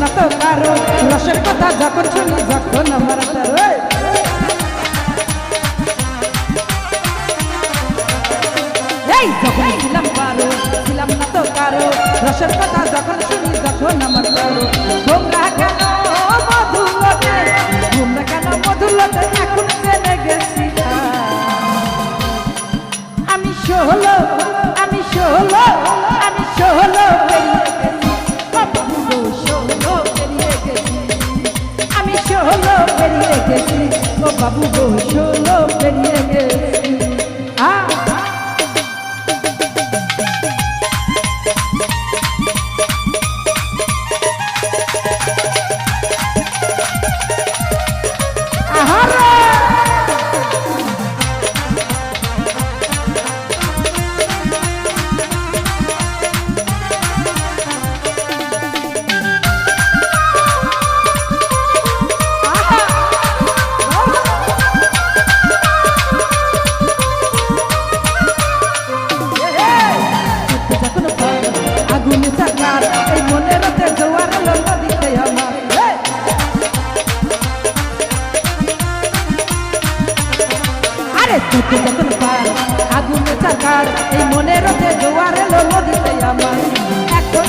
না তো কারও? রসের কথা যখন শুনি, যখন আমার এই! যখন ছিলাম পারো ছিলাম না তো কারও। রসের কথা যখন শুনি, যখন আমার কারও তোমরা কেন মধু লোটে তোমরা কেন মধু লোটে এখন চলে গেছি আমি ষোলো আমি ষোলো বাবু গো চলো পেরিয়ে আরে যখন পার আগুন সাকার এই মনে জোয়ারে জোয়ার লম্বা দিতে আমার। এখন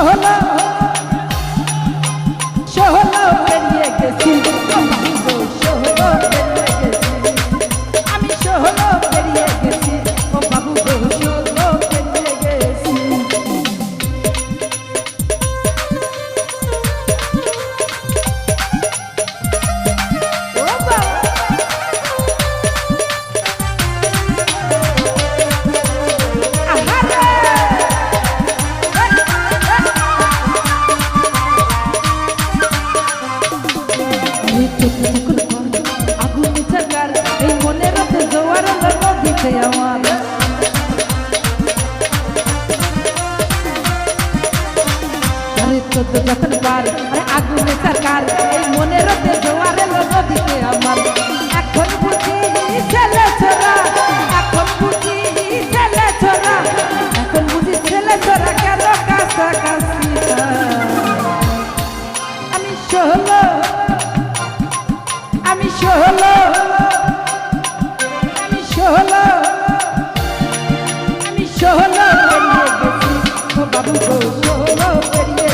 আমি বাবু